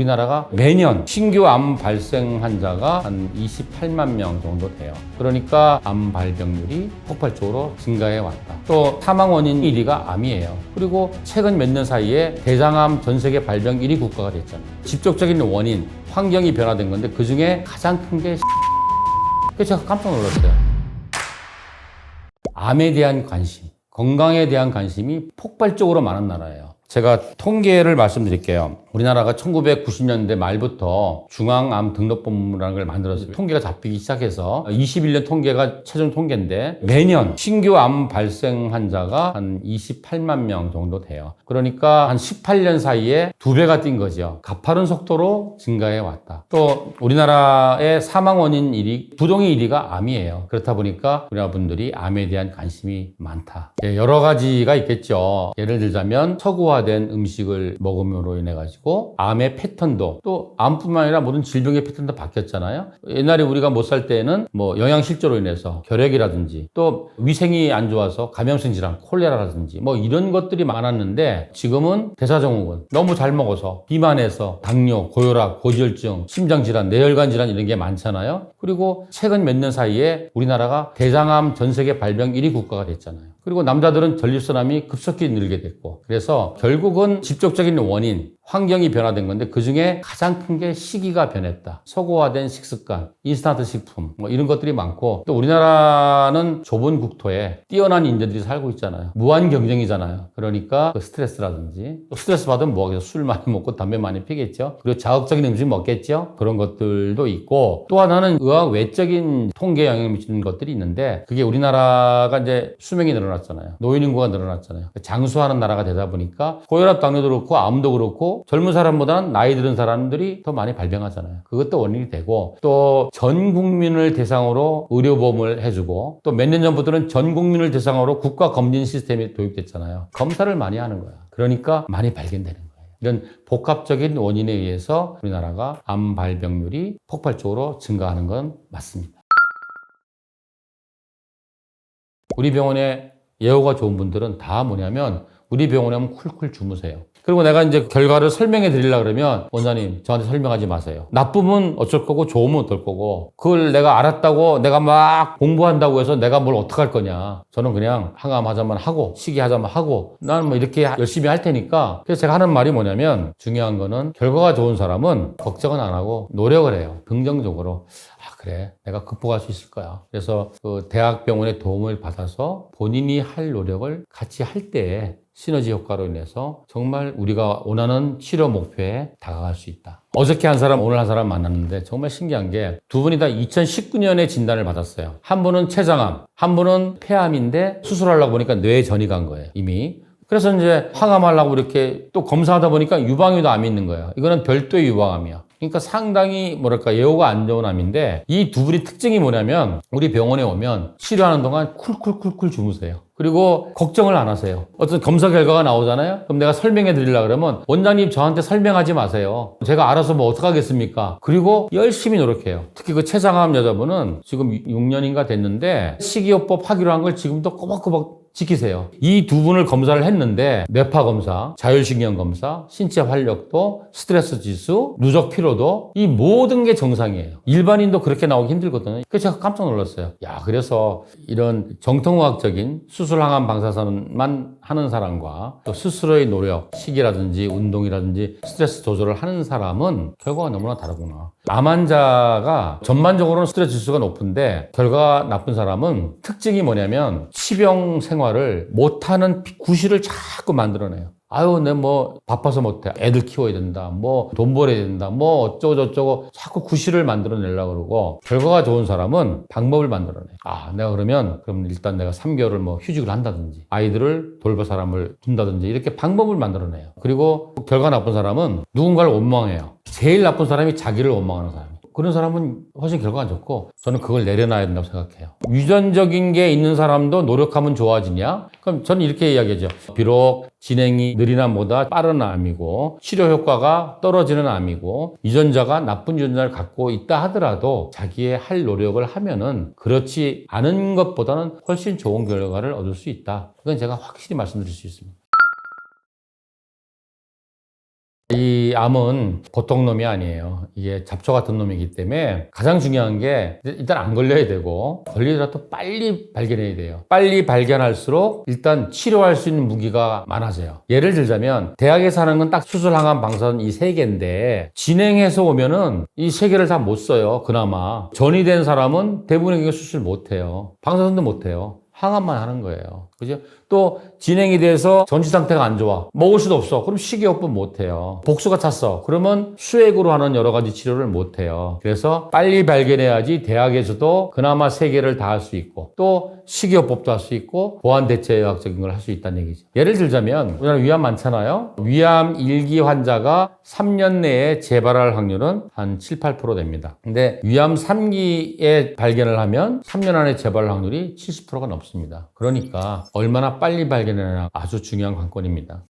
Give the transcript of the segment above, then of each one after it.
우리나라가 매년 신규 암 발생 환자가 한 28만 명 정도 돼요. 그러니까 암 발병률이 폭발적으로 증가해 왔다. 또 사망 원인 1위가 암이에요. 그리고 최근 몇 년 사이에 대장암 전 세계 발병 1위 국가가 됐잖아요. 직접적인 원인, 환경이 변화된 건데 그 중에 가장 큰 게 그래서 제가 깜짝 놀랐어요. 암에 대한 관심, 건강에 대한 관심이 폭발적으로 많은 나라예요. 제가 통계를 말씀드릴게요. 우리나라가 1990년대 말부터 중앙암 등록본부라는 걸 만들었어요. 통계가 잡히기 시작해서 21년 통계가 최종 통계인데 매년 신규 암 발생 환자가 한 28만 명 정도 돼요. 그러니까 한 18년 사이에 두 배가 뛴 거죠. 가파른 속도로 증가해 왔다. 또 우리나라의 사망 원인 1위, 부동의 1위가 암이에요. 그렇다 보니까 우리나라 분들이 암에 대한 관심이 많다. 예, 여러 가지가 있겠죠. 예를 들자면 서구 화된 음식을 먹음으로 인해 가지고 암의 패턴도 또 암뿐만 아니라 모든 질병의 패턴도 바뀌었잖아요. 옛날에 우리가 못 살 때는 뭐 영양 실조로 인해서 결핵이라든지 또 위생이 안 좋아서 감염성 질환, 콜레라라든지 뭐 이런 것들이 많았는데 지금은 대사증후군 너무 잘 먹어서 비만해서 당뇨, 고혈압, 고지혈증, 심장 질환, 뇌혈관 질환 이런 게 많잖아요. 그리고 최근 몇 년 사이에 우리나라가 대장암 전 세계 발병 1위 국가가 됐잖아요. 그리고 남자들은 전립선암이 급속히 늘게 됐고 그래서 결국은 직접적인 원인 환경이 변화된 건데 그 중에 가장 큰 게 시기가 변했다. 서구화된 식습관, 인스턴트 식품 뭐 이런 것들이 많고 또 우리나라는 좁은 국토에 뛰어난 인재들이 살고 있잖아요. 무한 경쟁이잖아요. 그러니까 그 스트레스라든지 또 스트레스 받으면 뭐 하겠어? 술 많이 먹고 담배 많이 피겠죠. 그리고 자극적인 음식 먹겠죠. 그런 것들도 있고 또 하나는 의학 외적인 통계에 영향을 미치는 것들이 있는데 그게 우리나라가 이제 수명이 늘어났잖아요. 노인 인구가 늘어났잖아요. 장수하는 나라가 되다 보니까 고혈압, 당뇨도 그렇고 암도 그렇고 젊은 사람보다는 나이 들은 사람들이 더 많이 발병하잖아요. 그것도 원인이 되고 또 전 국민을 대상으로 의료보험을 해주고 또 몇 년 전부터는 전 국민을 대상으로 국가 검진 시스템이 도입됐잖아요. 검사를 많이 하는 거야. 그러니까 많이 발견되는 거예요. 이런 복합적인 원인에 의해서 우리나라가 암 발병률이 폭발적으로 증가하는 건 맞습니다. 우리 병원에 예후가 좋은 분들은 다 뭐냐면 우리 병원에 오면 쿨쿨 주무세요. 그리고 내가 이제 결과를 설명해 드리려 그러면 원장님 저한테 설명하지 마세요. 나쁘면 어쩔 거고 좋으면 어떨 거고 그걸 내가 알았다고 내가 막 공부한다고 해서 내가 뭘 어떡할 거냐. 저는 그냥 항암하자만 하고 시기하자만 하고 나는 뭐 이렇게 열심히 할 테니까 그래서 제가 하는 말이 뭐냐면 중요한 거는 결과가 좋은 사람은 걱정은 안 하고 노력을 해요. 긍정적으로. 아, 그래. 내가 극복할 수 있을 거야. 그래서 그 대학병원의 도움을 받아서 본인이 할 노력을 같이 할 때에 시너지 효과로 인해서 정말 우리가 원하는 치료 목표에 다가갈 수 있다. 어저께 한 사람, 오늘 한 사람 만났는데 정말 신기한 게 두 분이 다 2019년에 진단을 받았어요. 한 분은 췌장암, 한 분은 폐암인데 수술하려고 보니까 뇌에 전이 간 거예요. 이미. 그래서 이제 항암하려고 이렇게 또 검사하다 보니까 유방에도 암이 있는 거예요. 이거는 별도의 유방암이야. 그러니까 상당히 뭐랄까 예후가 안 좋은 암인데 이 두 분의 특징이 뭐냐면 우리 병원에 오면 치료하는 동안 쿨쿨쿨쿨 주무세요. 그리고 걱정을 안 하세요. 어떤 검사 결과가 나오잖아요. 그럼 내가 설명해 드리려 그러면 원장님 저한테 설명하지 마세요. 제가 알아서 뭐 어떡하겠습니까? 그리고 열심히 노력해요. 특히 그 최장암 여자분은 지금 6년인가 됐는데 식이요법 하기로 한 걸 지금도 꼬박꼬박 지키세요. 이 두 분을 검사를 했는데 뇌파 검사, 자율신경 검사, 신체 활력도, 스트레스 지수, 누적 피로도 이 모든 게 정상이에요. 일반인도 그렇게 나오기 힘들거든요. 그래서 제가 깜짝 놀랐어요. 야, 그래서 이런 정통의학적인 수술 항암 방사선만 하는 사람과 또 스스로의 노력, 식이라든지 운동이라든지 스트레스 조절을 하는 사람은 결과가 너무나 다르구나. 암 환자가 전반적으로는 스트레스 지수가 높은데 결과가 나쁜 사람은 특징이 뭐냐면 치병 생활을 못하는 구실을 자꾸 만들어내요. 아유, 내 뭐 바빠서 못해. 애들 키워야 된다. 뭐 돈 벌어야 된다. 뭐 어쩌고 저쩌고 자꾸 구실을 만들어내려고 그러고 결과가 좋은 사람은 방법을 만들어내. 아, 내가 그러면 그럼 일단 내가 3개월을 뭐 휴직을 한다든지 아이들을 돌볼 사람을 둔다든지 이렇게 방법을 만들어내요. 그리고 결과 나쁜 사람은 누군가를 원망해요. 제일 나쁜 사람이 자기를 원망하는 사람이에요. 그런 사람은 훨씬 결과가 좋고 저는 그걸 내려놔야 된다고 생각해요. 유전적인 게 있는 사람도 노력하면 좋아지냐? 그럼 저는 이렇게 이야기하죠. 비록 진행이 느린 암보다 빠른 암이고 치료 효과가 떨어지는 암이고 유전자가 나쁜 유전자를 갖고 있다 하더라도 자기의 할 노력을 하면은 그렇지 않은 것보다는 훨씬 좋은 결과를 얻을 수 있다. 그건 제가 확실히 말씀드릴 수 있습니다. 암은 보통 놈이 아니에요. 이게 잡초 같은 놈이기 때문에 가장 중요한 게 일단 안 걸려야 되고 걸리더라도 빨리 발견해야 돼요. 빨리 발견할수록 일단 치료할 수 있는 무기가 많아져요. 예를 들자면 대학에 사는 건 딱 수술 항암 방사선 이 세 개인데 진행해서 오면은 이 세 개를 다 못 써요. 그나마 전이 된 사람은 대부분의 경우 수술 못 해요. 방사선도 못 해요. 항암만 하는 거예요. 그죠? 또 진행이 돼서 전치 상태가 안 좋아. 먹을 수도 없어. 그럼 식이요법 못 해요. 복수가 찼어. 그러면 수액으로 하는 여러 가지 치료를 못 해요. 그래서 빨리 발견해야지 대학에서도 그나마 세 개를 다 할 수 있고 또 식이요법도 할 수 있고 보완 대체 의학적인 걸 할 수 있다는 얘기죠. 예를 들자면 우리나라 위암 많잖아요. 위암 1기 환자가 3년 내에 재발할 확률은 한 7, 8% 됩니다. 근데 위암 3기에 발견을 하면 3년 안에 재발 확률이 70%가 넘습니다. 그러니까 얼마나 빨리 발견하냐 아주 중요한 관건입니다.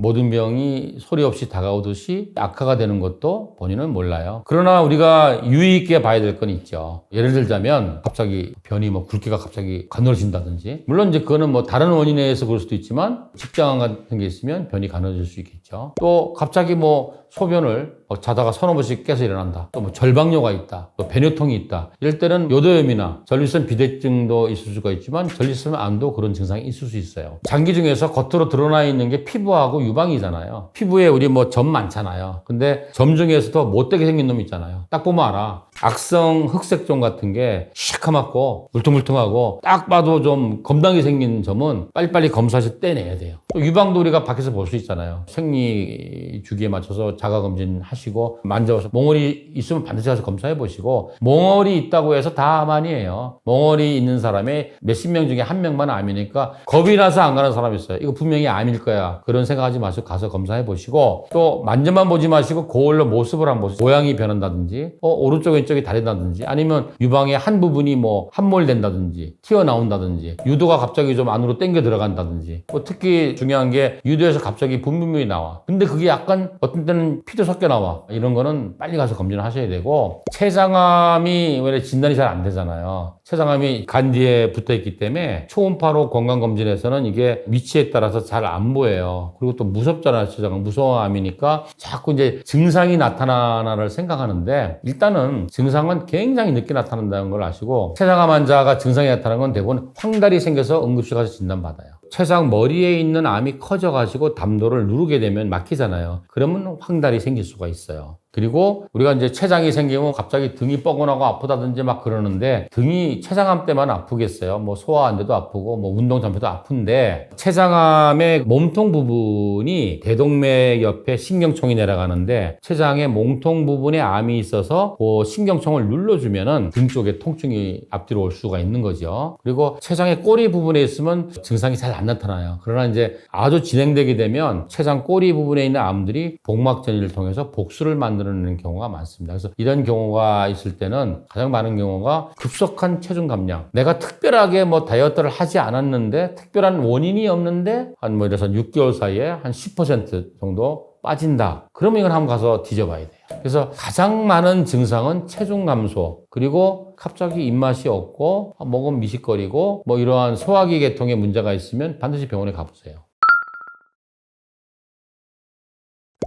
모든 병이 소리 없이 다가오듯이 악화가 되는 것도 본인은 몰라요. 그러나 우리가 유의 있게 봐야 될 건 있죠. 예를 들자면 갑자기 변이 뭐 굵기가 갑자기 가늘어진다든지 물론 이제 그거는 뭐 다른 원인에 의해서 그럴 수도 있지만 직장암 같은 게 있으면 변이 가늘어질 수 있겠죠. 또 갑자기 뭐 소변을 막 자다가 서너 번씩 깨서 일어난다. 또 뭐 절박뇨가 있다. 또 배뇨통이 있다. 이럴 때는 요도염이나 전립선 비대증도 있을 수가 있지만 전립선 암도 그런 증상이 있을 수 있어요. 장기 중에서 겉으로 드러나 있는 게 피부하고 유방이잖아요. 피부에 우리 뭐 점 많잖아요. 근데 점 중에서도 못되게 생긴 놈 있잖아요. 딱 보면 알아. 악성 흑색종 같은 게 시커멓고 물퉁물퉁하고 딱 봐도 좀 검당이 생긴 점은 빨리빨리 검사해서 떼내야 돼요. 또 유방도 우리가 밖에서 볼 수 있잖아요. 생리 주기에 맞춰서 자가 검진 하시고 만져서 몽골이 있으면 반드시 가서 검사해 보시고 몽골이 있다고 해서 다암 아니에요. 몽골이 있는 사람의 몇십 명 중에 한 명만 암이니까 겁이 나서 안 가는 사람이 있어요. 이거 분명히 암일 거야. 그런 생각하지 마시고 가서 검사해 보시고 또 만져만 보지 마시고 거울로 모습을 한번 보세요. 모양이 변한다든지 어, 오른쪽 왼쪽이 다르다든지 아니면 유방의 한 부분이 뭐 함몰된다든지 튀어나온다든지 유도가 갑자기 좀 안으로 당겨 들어간다든지 뭐 특히 중요한 게 유도에서 갑자기 분비물이 나와. 근데 그게 약간 어떤 때는 피도 섞여 나와. 이런 거는 빨리 가서 검진을 하셔야 되고 췌장암이 원래 진단이 잘 안 되잖아요. 췌장암이 간 뒤에 붙어 있기 때문에 초음파로 건강 검진에서는 이게 위치에 따라서 잘 안 보여요. 그리고 또 무섭잖아요. 췌장암. 무서운 암이니까 자꾸 이제 증상이 나타나나를 생각하는데 일단은 증상은 굉장히 늦게 나타난다는 걸 아시고 췌장암 환자가 증상이 나타나는 건 대부분 황달이 생겨서 응급실 가서 진단받아요. 췌장 머리에 있는 암이 커져가지고 담도를 누르게 되면 막히잖아요. 그러면 황달이 생길 수가 있어요. 그리고 우리가 이제 췌장이 생기면 갑자기 등이 뻐근하고 아프다든지 막 그러는데 등이 췌장암 때만 아프겠어요. 뭐 소화 안 돼도 아프고 뭐 운동 전에도 아픈데 췌장암의 몸통 부분이 대동맥 옆에 신경총이 내려가는데 췌장의 몸통 부분에 암이 있어서 그 신경총을 눌러주면은 등 쪽에 통증이 앞뒤로 올 수가 있는 거죠. 그리고 췌장의 꼬리 부분에 있으면 증상이 잘 안 나타나요. 그러나 이제 아주 진행되게 되면 췌장 꼬리 부분에 있는 암들이 복막 전이를 통해서 복수를 만드는 경우가 많습니다. 그래서 이런 경우가 있을 때는 가장 많은 경우가 급속한 체중 감량. 내가 특별하게 뭐 다이어트를 하지 않았는데 특별한 원인이 없는데 한 뭐 이래서 6개월 사이에 한 10% 정도 빠진다. 그러면 이건 한번 가서 뒤져봐야 돼요. 그래서 가장 많은 증상은 체중 감소, 그리고 갑자기 입맛이 없고 먹으면 미식거리고 뭐 이러한 소화기 계통에 문제가 있으면 반드시 병원에 가보세요.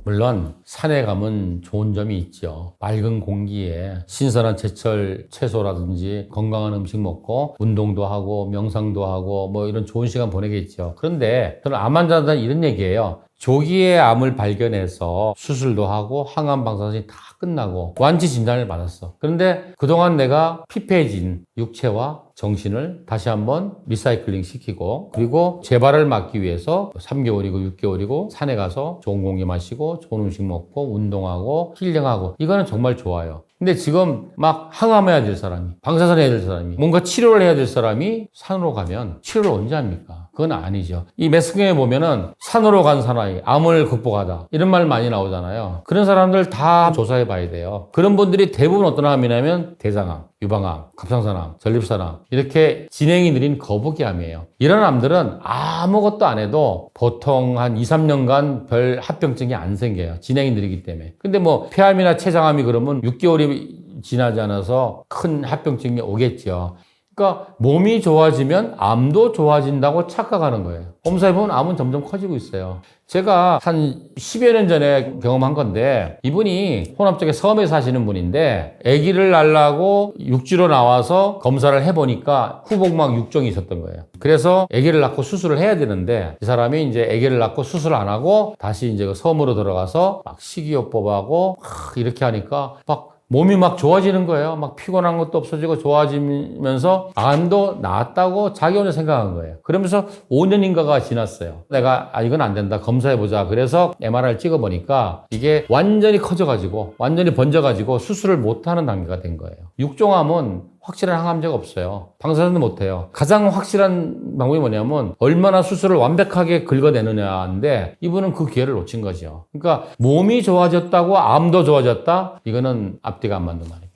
물론 산에 가면 좋은 점이 있죠. 맑은 공기에 신선한 제철 채소라든지 건강한 음식 먹고 운동도 하고 명상도 하고 뭐 이런 좋은 시간 보내겠죠. 그런데 저는 암 환자들은 이런 얘기예요. 조기에 암을 발견해서 수술도 하고 항암 방사선이 다 끝나고 완치 진단을 받았어. 그런데 그동안 내가 피폐해진 육체와 정신을 다시 한번 리사이클링 시키고 그리고 재발을 막기 위해서 3개월이고 6개월이고 산에 가서 좋은 공기 마시고 좋은 음식 먹고 운동하고 힐링하고 이거는 정말 좋아요. 근데 지금 막 항암해야 될 사람이 방사선 해야 될 사람이 뭔가 치료를 해야 될 사람이 산으로 가면 치료를 언제 합니까? 그건 아니죠. 이 매스경에 보면은 산으로 간 사나이 암을 극복하다 이런 말 많이 나오잖아요. 그런 사람들 다 조사해 봐야 돼요. 그런 분들이 대부분 어떤 암이냐면 대장암, 유방암, 갑상선암, 전립선암 이렇게 진행이 느린 거북이암이에요. 이런 암들은 아무것도 안 해도 보통 한 2, 3년간 별 합병증이 안 생겨요. 진행이 느리기 때문에. 근데 뭐 폐암이나 췌장암이 그러면 6개월이 지나지 않아서 큰 합병증이 오겠죠. 그러니까 몸이 좋아지면 암도 좋아진다고 착각하는 거예요. 검사해 보면 암은 점점 커지고 있어요. 제가 한 10여 년 전에 경험한 건데 이분이 호남 쪽에 섬에 사시는 분인데 아기를 낳으려고 육지로 나와서 검사를 해보니까 후복막 육종이 있었던 거예요. 그래서 아기를 낳고 수술을 해야 되는데 이 사람이 이제 아기를 낳고 수술 안 하고 다시 이제 그 섬으로 들어가서 막 식이요법하고 막 이렇게 하니까 막 몸이 막 좋아지는 거예요. 막 피곤한 것도 없어지고 좋아지면서 암도 나았다고 자기 혼자 생각한 거예요. 그러면서 5년인가가 지났어요. 내가 아 이건 안 된다. 검사해 보자. 그래서 MRI를 찍어 보니까 이게 완전히 커져 가지고 완전히 번져 가지고 수술을 못 하는 단계가 된 거예요. 육종암은 확실한 항암제가 없어요. 방사선도 못 해요. 가장 확실한 방법이 뭐냐면 얼마나 수술을 완벽하게 긁어내느냐인데 이분은 그 기회를 놓친 거죠. 그러니까 몸이 좋아졌다고 암도 좋아졌다? 이거는 앞뒤가 안 맞는 말이에요.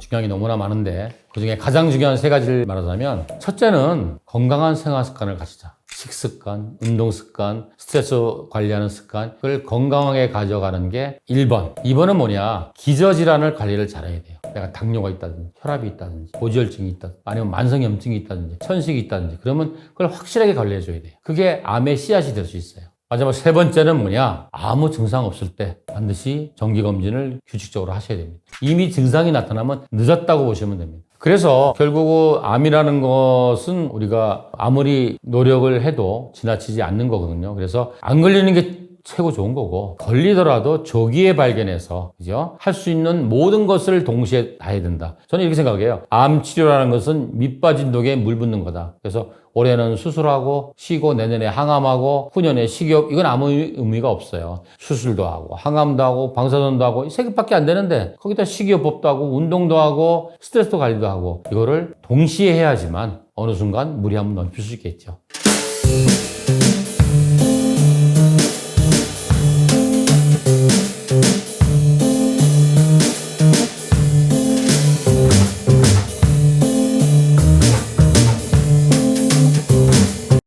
중요한 게 너무나 많은데 그 중에 가장 중요한 세 가지를 말하자면 첫째는 건강한 생활 습관을 가지자. 식습관, 운동 습관, 스트레스 관리하는 습관, 그걸 건강하게 가져가는 게 1번. 2번은 뭐냐? 기저질환을 관리를 잘해야 돼요. 내가 당뇨가 있다든지, 혈압이 있다든지, 고지혈증이 있다든지, 아니면 만성염증이 있다든지, 천식이 있다든지, 그러면 그걸 확실하게 관리해 줘야 돼요. 그게 암의 씨앗이 될 수 있어요. 마지막 세 번째는 뭐냐? 아무 증상 없을 때 반드시 정기검진을 규칙적으로 하셔야 됩니다. 이미 증상이 나타나면 늦었다고 보시면 됩니다. 그래서 결국 암이라는 것은 우리가 아무리 노력을 해도 지나치지 않는 거거든요. 그래서 안 걸리는 게 최고 좋은 거고 걸리더라도 조기에 발견해서 그죠 할 수 있는 모든 것을 동시에 다 해야 된다. 저는 이렇게 생각해요. 암 치료라는 것은 밑 빠진 독에 물 붓는 거다. 그래서 올해는 수술하고 쉬고 내년에 항암하고 후년에 식이요법 이건 아무 의미가 없어요. 수술도 하고 항암도 하고 방사선도 하고 세 개밖에 안 되는데 거기다 식이요법도 하고 운동도 하고 스트레스 관리도 하고 이거를 동시에 해야지만 어느 순간 무리하면 넘칠 수 있겠죠.